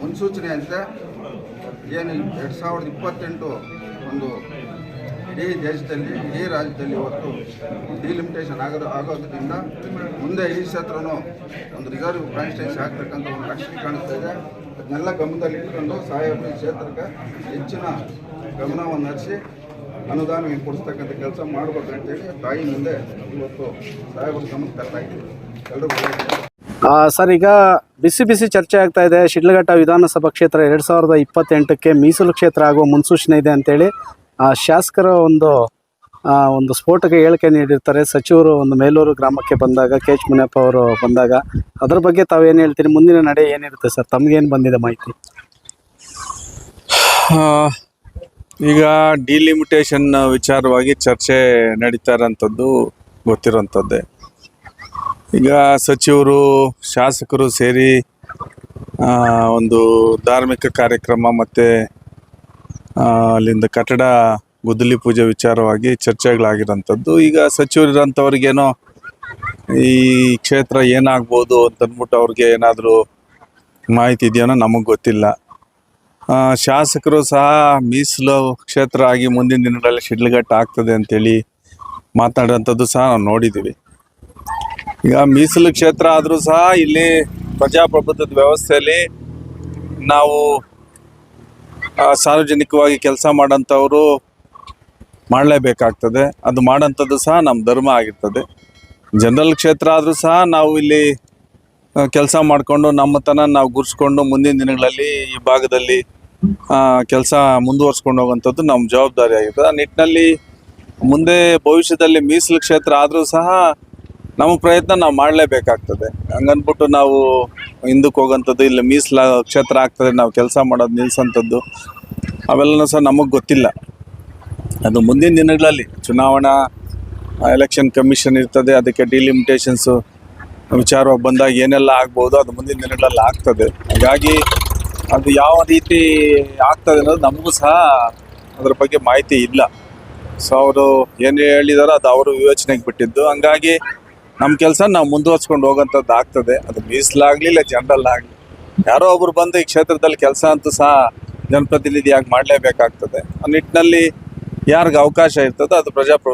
ಮುನ್ಸೂಚನೆಯಂತೆ ಏನು ಎರಡು ಸಾವಿರದ ಇಪ್ಪತ್ತೆಂಟು ಒಂದು ಇಡೀ ದೇಶದಲ್ಲಿ, ಇಡೀ ರಾಜ್ಯದಲ್ಲಿ ಇವತ್ತು ಡಿಲಿಮಿಟೇಷನ್ ಆಗೋ ಆಗೋದ್ರಿಂದ ಮುಂದೆ ಈ ಕ್ಷೇತ್ರನೂ ಒಂದು ರಿಸರ್ವ್ ಕಾನ್ಸ್ಟಿಟ್ಯೂನ್ಸಿ ಆಗ್ತಕ್ಕಂಥ ಒಂದು ಲಕ್ಷಣ ಕಾಣಿಸ್ತಾ ಇದೆ. ಅದನ್ನೆಲ್ಲ ಗಮನದಲ್ಲಿ ಇಟ್ಕೊಂಡು ಈ ಕ್ಷೇತ್ರಕ್ಕೆ ಹೆಚ್ಚಿನ ಗಮನವನ್ನು ಹರಿಸಿ ಅನುದಾನ ಕೊಡಿಸ್ತಕ್ಕಂಥ ಕೆಲಸ ಮಾಡ್ಬೇಕಂತೇಳಿ ತಾಯಿ ಮುಂದೆ ಇವತ್ತು ಸಾಹೇಬ್ರ ಗಮನಕ್ಕೆ ತರ್ತಾ ಇದ್ದೀವಿ. ಎಲ್ಲರೂ ಸರ್, ಈಗ ಬಿಸಿ ಬಿಸಿ ಚರ್ಚೆ ಆಗ್ತಾ ಇದೆ. ಶಿಡ್ಲಘಟ್ಟ ವಿಧಾನಸಭಾ ಕ್ಷೇತ್ರ ಎರಡು ಸಾವಿರದ ಇಪ್ಪತ್ತೆಂಟಕ್ಕೆ ಮೀಸಲು ಕ್ಷೇತ್ರ ಆಗುವ ಮುನ್ಸೂಚನೆ ಇದೆ ಅಂತೇಳಿ ಶಾಸಕರ ಒಂದು ಒಂದು ಸ್ಫೋಟಕ ಹೇಳಿಕೆ ನೀಡಿರ್ತಾರೆ. ಸಚಿವರು ಒಂದು ಮೇಲೂರು ಗ್ರಾಮಕ್ಕೆ ಬಂದಾಗ, ಕೆ ಎಚ್ ಮುನಿಯಪ್ಪ ಅವರು ಬಂದಾಗ, ಅದ್ರ ಬಗ್ಗೆ ತಾವೇನು ಹೇಳ್ತೀರಿ? ಮುಂದಿನ ನಡೆ ಏನಿರುತ್ತೆ ಸರ್? ತಮ್ಗೇನು ಬಂದಿದೆ ಮಾಹಿತಿ? ಈಗ ಡಿಲಿಮಿಟೇಷನ್ ವಿಚಾರವಾಗಿ ಚರ್ಚೆ ನಡೀತಾ ಇರೋಂಥದ್ದು, ಗೊತ್ತಿರೋಂಥದ್ದೇ. ಈಗ ಸಚಿವರು, ಶಾಸಕರು ಸೇರಿ ಒಂದು ಧಾರ್ಮಿಕ ಕಾರ್ಯಕ್ರಮ ಮತ್ತು ಅಲ್ಲಿಂದ ಕಟ್ಟಡ ಗುದ್ದಲಿ ಪೂಜೆ ವಿಚಾರವಾಗಿ ಚರ್ಚೆಗಳಾಗಿರೋಂಥದ್ದು ಈಗ ಸಚಿವರಿರೋಂಥವ್ರಿಗೇನೋ ಈ ಕ್ಷೇತ್ರ ಏನಾಗ್ಬೋದು ಅಂತಂದ್ಬಿಟ್ಟು ಅವ್ರಿಗೆ ಏನಾದರೂ ಮಾಹಿತಿ ಇದೆಯೋ ನಮಗೆ ಗೊತ್ತಿಲ್ಲ. ಶಾಸಕರು ಸಹ ಮೀಸಲು ಕ್ಷೇತ್ರ ಆಗಿ ಮುಂದಿನ ದಿನಗಳಲ್ಲಿ ಶಿಡ್ಲಘಟ್ಟ ಆಗ್ತದೆ ಅಂತೇಳಿ ಮಾತಾಡೋಂಥದ್ದು ಸಹ ನಾವು ನೋಡಿದ್ದೀವಿ. ಈಗ ಮೀಸಲು ಕ್ಷೇತ್ರ ಆದರೂ ಸಹ ಇಲ್ಲಿ ಪ್ರಜಾಪ್ರಭುತ್ವದ ವ್ಯವಸ್ಥೆಯಲ್ಲಿ ನಾವು ಸಾರ್ವಜನಿಕವಾಗಿ ಕೆಲಸ ಮಾಡೋಂಥವರು ಮಾಡಲೇಬೇಕಾಗ್ತದೆ. ಅದು ಮಾಡೋಂಥದ್ದು ಸಹ ನಮ್ಮ ಧರ್ಮ ಆಗಿರ್ತದೆ. ಜನರಲ್ ಕ್ಷೇತ್ರ ಆದರೂ ಸಹ ನಾವು ಇಲ್ಲಿ ಕೆಲಸ ಮಾಡಿಕೊಂಡು ನಮ್ಮತನ ನಾವು ಗುರ್ಸ್ಕೊಂಡು ಮುಂದಿನ ದಿನಗಳಲ್ಲಿ ಈ ಭಾಗದಲ್ಲಿ ಕೆಲಸ ಮುಂದುವರ್ಸ್ಕೊಂಡು ಹೋಗುವಂಥದ್ದು ನಮ್ಮ ಜವಾಬ್ದಾರಿ ಆಗಿರ್ತದೆ. ಆ ನಿಟ್ಟಿನಲ್ಲಿ ಮುಂದೆ ಭವಿಷ್ಯದಲ್ಲಿ ಮೀಸಲು ಕ್ಷೇತ್ರ ಆದರೂ ಸಹ ನಮ್ಮ ಪ್ರಯತ್ನ ನಾವು ಮಾಡಲೇಬೇಕಾಗ್ತದೆ. ಹಂಗನ್ಬಿಟ್ಟು ನಾವು ಹಿಂದಕ್ಕೆ ಹೋಗೋಂಥದ್ದು, ಇಲ್ಲಿ ಮೀಸಲ ಕ್ಷೇತ್ರ ಆಗ್ತದೆ, ನಾವು ಕೆಲಸ ಮಾಡೋದು ನಿಲ್ಸೋಂಥದ್ದು, ಅವೆಲ್ಲನೂ ಸಹ ನಮಗೆ ಗೊತ್ತಿಲ್ಲ. ಅದು ಮುಂದಿನ ದಿನಗಳಲ್ಲಿ ಚುನಾವಣಾ ಎಲೆಕ್ಷನ್ ಕಮಿಷನ್ ಇರ್ತದೆ, ಅದಕ್ಕೆ ಡಿಲಿಮಿಟೇಷನ್ಸು, ವಿಚಾರವಾಗಿ ಬಂದಾಗ ಏನೆಲ್ಲ ಆಗ್ಬೋದು, ಅದು ಮುಂದಿನ ದಿನಗಳಲ್ಲಿ ಆಗ್ತದೆ. ಹಾಗಾಗಿ ಅದು ಯಾವ ರೀತಿ ಆಗ್ತದೆ ಅನ್ನೋದು ನಮಗೂ ಸಹ ಅದ್ರ ಬಗ್ಗೆ ಮಾಹಿತಿ ಇಲ್ಲ. ಸೊ, ಅವರು ಏನು ಹೇಳಿದಾರೋ ಅದು ಅವರು ವಿವೇಚನೆಗೆ ಬಿಟ್ಟಿದ್ದು. ಹಂಗಾಗಿ ನಮ್ಮ ಕೆಲಸ ನಾವು ಮುಂದುವರ್ಸ್ಕೊಂಡು ಹೋಗೋಂಥದ್ದು ಆಗ್ತದೆ. ಅದು ಮೀಸಲಾಗಲಿ ಇಲ್ಲ ಜನರಲ್ ಆಗಲಿ ಯಾರೋ ಒಬ್ರು ಬಂದು ಈ ಕ್ಷೇತ್ರದಲ್ಲಿ ಕೆಲಸ ಅಂತೂ ಸಹ ಜನಪ್ರತಿನಿಧಿಯಾಗಿ ಮಾಡಲೇಬೇಕಾಗ್ತದೆ. ಆ ನಿಟ್ಟಿನಲ್ಲಿ ಯಾರಿಗೆ ಅವಕಾಶ ಇರ್ತದೋ ಅದು ಪ್ರಜಾಪ್ರಭುತ್ವ